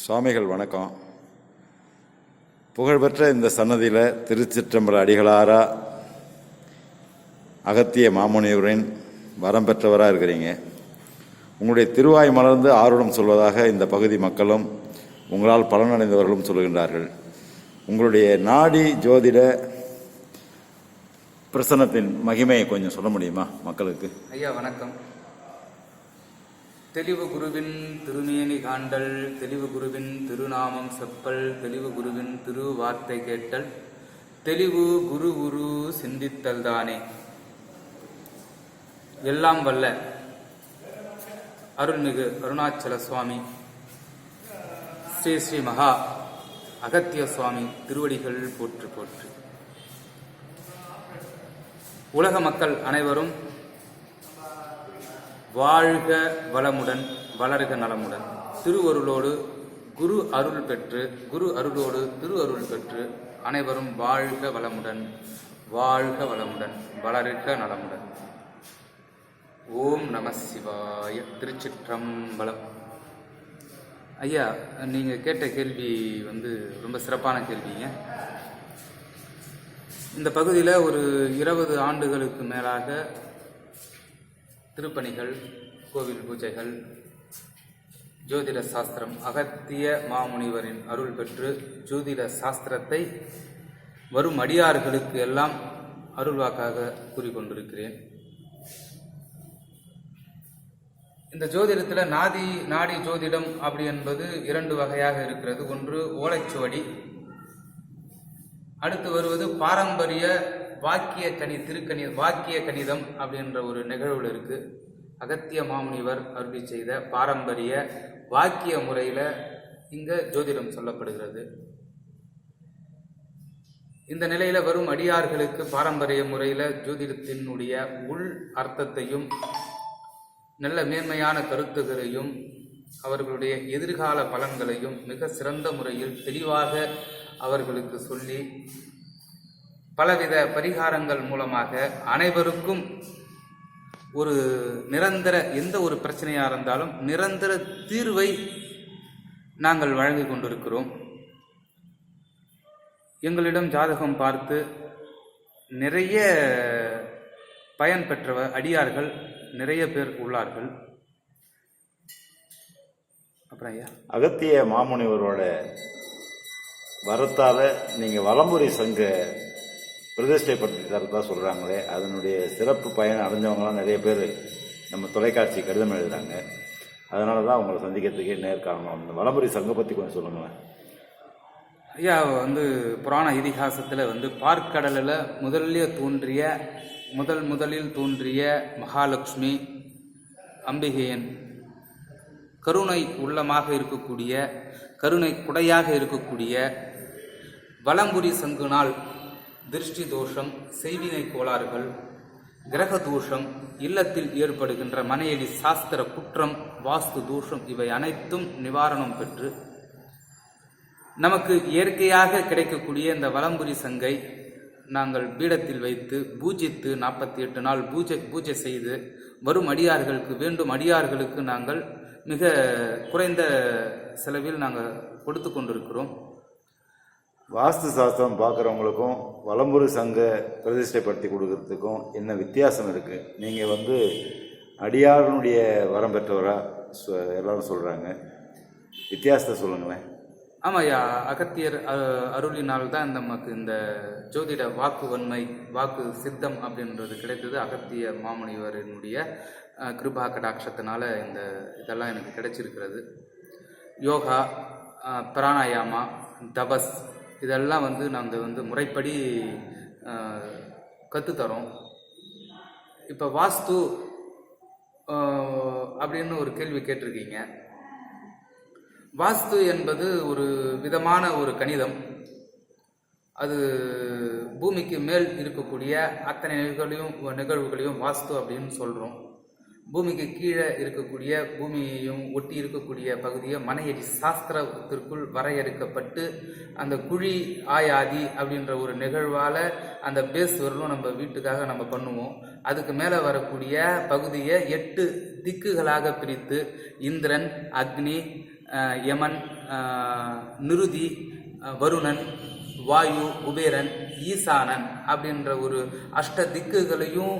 சுவாமிகள் வணக்கம். புகழ்பெற்ற இந்த சன்னதியில் திருச்சிற்றம்பல அடிகளாரா அகத்திய மாமுனிவரின் வரம் பெற்றவராக இருக்கிறீங்க. உங்களுடைய திருவாய் மலர்ந்து ஆர்வம் சொல்வதாக இந்த பகுதி மக்களும் உங்களால் பலனடைந்தவர்களும் சொல்கின்றார்கள் உங்களுடைய நாடி ஜோதிட பிரசனத்தின் மகிமையை கொஞ்சம் சொல்ல முடியுமா மக்களுக்கு? ஐயா வணக்கம். தெளிவு குருவின் திருமேனி காண்டல் தெளிவு குருவின் திருநாமம் செப்பல் தெளிவு குருவின் திரு வார்த்தை கேட்டல் தெளிவு குரு குரு சிந்தித்தல் தானே. எல்லாம் வல்ல. அருள்மிகு அருணாச்சல சுவாமி ஸ்ரீ ஸ்ரீ மகா அகத்திய சுவாமி திருவடிகள் போற்று போற்று. உலக மக்கள் அனைவரும் வாழ்க வளமுடன் வளர்க நலமுடன். திருவருளோடு குரு அருள் பெற்று குரு அருளோடு திரு அருள் பெற்று அனைவரும் வாழ்க வளமுடன் வாழ்க வளமுடன் வளர்க நலமுடன். ஓம் நம சிவாய திருச்சிற்றம்பலம். ஐயா நீங்கள் கேட்ட கேள்வி வந்து ரொம்ப சிறப்பான கேள்விங்க. இந்த பகுதியில் ஒரு இருபது ஆண்டுகளுக்கு மேலாக திருப்பணிகள் கோவில் பூஜைகள் ஜோதிட சாஸ்திரம் அகத்திய மாமுனிவரின் அருள் பெற்று ஜோதிட சாஸ்திரத்தை வரும் அடியார்களுக்கு எல்லாம் அருள்வாக்காக கூறிக்கொண்டிருக்கிறேன். இந்த ஜோதிடத்தில் நாதி நாடி ஜோதிடம் அப்படி என்பது இரண்டு வகையாக இருக்கிறது. ஒன்று ஓலைச்சுவடி அடுத்து வருவது பாரம்பரிய வாக்கிய கணி திருக்கணி வாக்கிய கணிதம் அப்படின்ற ஒரு நிகழ்வில் இருக்குது அகத்திய மாமுனிவர் அருளி செய்த பாரம்பரிய வாக்கிய முறையில் இங்கே ஜோதிடம் சொல்லப்படுகிறது. இந்த நிலையில் வரும் அடியார்களுக்கு பாரம்பரிய முறையில் ஜோதிடத்தினுடைய உள் அர்த்தத்தையும் நல்ல மேன்மையான கருத்துகளையும் அவர்களுடைய எதிர்கால பலன்களையும் மிக சிறந்த முறையில் தெளிவாக அவர்களுக்கு சொல்லி பலவித பரிகாரங்கள் மூலமாக அனைவருக்கும் ஒரு நிரந்தர எந்த ஒரு பிரச்சனையாக இருந்தாலும் நிரந்தர தீர்வை நாங்கள் வழங்கி கொண்டிருக்கிறோம். எங்களிடம் ஜாதகம் பார்த்து நிறைய பயன் பெற்றவ அடியார்கள் நிறைய பேர் உள்ளார்கள். அப்புறம் ஐயா. அகத்திய மாமுனிவரோட வரத்தால் நீங்கள் வலம்புரி சங்க பிரதிஷ்டைப்படுத்தி தரதா சொல்கிறாங்களே அதனுடைய சிறப்பு பயன் அடைஞ்சவங்களாம் நிறைய பேர் நம்ம தொலைக்காட்சி கடிதம் எழுதுகிறாங்க அதனால தான் அவங்களை சந்திக்கிறதுக்கே நேர்காரணம் அந்த வலம்புரி சங்க பற்றி கொஞ்சம் சொல்லுங்களேன். ஐயா வந்து புராண இதிகாசத்தில் வந்து பார்க்கடலில் முதல்ல தோன்றிய முதல் முதலில் தோன்றிய மகாலட்சுமி அம்பிகையன் கருணை உள்ளமாக இருக்கக்கூடிய கருணை குடையாக இருக்கக்கூடிய வலம்புரி சங்குனால் திருஷ்டி தோஷம் செய்வினை கோளாறுகள் கிரக தூஷம் இல்லத்தில் ஏற்படுகின்ற மனையடி சாஸ்திர குற்றம் வாஸ்து தூஷம் இவை அனைத்தும் நிவாரணம் பெற்று நமக்கு இயற்கையாக கிடைக்கக்கூடிய இந்த வலம்புரி சங்கை நாங்கள் பீடத்தில் வைத்து பூஜித்து நாற்பத்தி எட்டு நாள் பூஜை பூஜை செய்து வரும் அடியார்களுக்கு வேண்டும் அடியார்களுக்கு நாங்கள் மிக குறைந்த செலவில் நாங்கள் கொடுத்து கொண்டிருக்கிறோம். வாஸ்து சாஸ்திரம் பார்க்குறவங்களுக்கும் வலம்புரி சங்க பிரதிஷ்டைப்படுத்தி கொடுக்கறதுக்கும் என்ன வித்தியாசம் இருக்குது நீங்கள் வந்து அடியாரனுடைய வரம் பெற்றவரா? சொ- எல்லாரும் சொல்கிறாங்க வித்தியாசத்தை சொல்லுங்களேன். ஆமாய்யா அகத்தியர் அருளினால் தான் நமக்கு இந்த ஜோதிட வாக்கு வன்மை வாக்கு சித்தம் அப்படின்றது கிடைத்தது. அகத்திய மாமுனிவரனுடைய கிருபா கடாட்சத்தினால இந்த இதெல்லாம் எனக்கு கிடைச்சிருக்கிறது. யோகா பிராணாயாமா தபஸ் இதெல்லாம் வந்து நாங்கள் வந்து முறைப்படி கற்றுத்தரோம் இப்போ வாஸ்து அப்படின்னு ஒரு கேள்வி கேட்டிருக்கீங்க. வாஸ்து என்பது ஒரு விதமான ஒரு கணிதம். அது பூமிக்கு மேல் இருக்கக்கூடிய அத்தனை நிகழ்வுகளையும் நிகழ்வுகளையும் வாஸ்து அப்படின்னு சொல்கிறோம் பூமிக்கு கீழே இருக்கக்கூடிய பூமியையும் ஒட்டி இருக்கக்கூடிய பகுதியை மனையடி சாஸ்திரத்திற்குள் வரையறுக்கப்பட்டு அந்த குழி ஆயாதி அப்படின்ற ஒரு நிகழ்வால் அந்த பேஸ் வரலும் நம்ம வீட்டுக்காக நம்ம பண்ணுவோம். அதுக்கு மேலே வரக்கூடிய பகுதியை எட்டு திக்குகளாக பிரித்து இந்திரன் அக்னி யமன் நிருதி வருணன் வாயு குபேரன் ஈசானன் அப்படின்ற ஒரு அஷ்ட திக்குகளையும்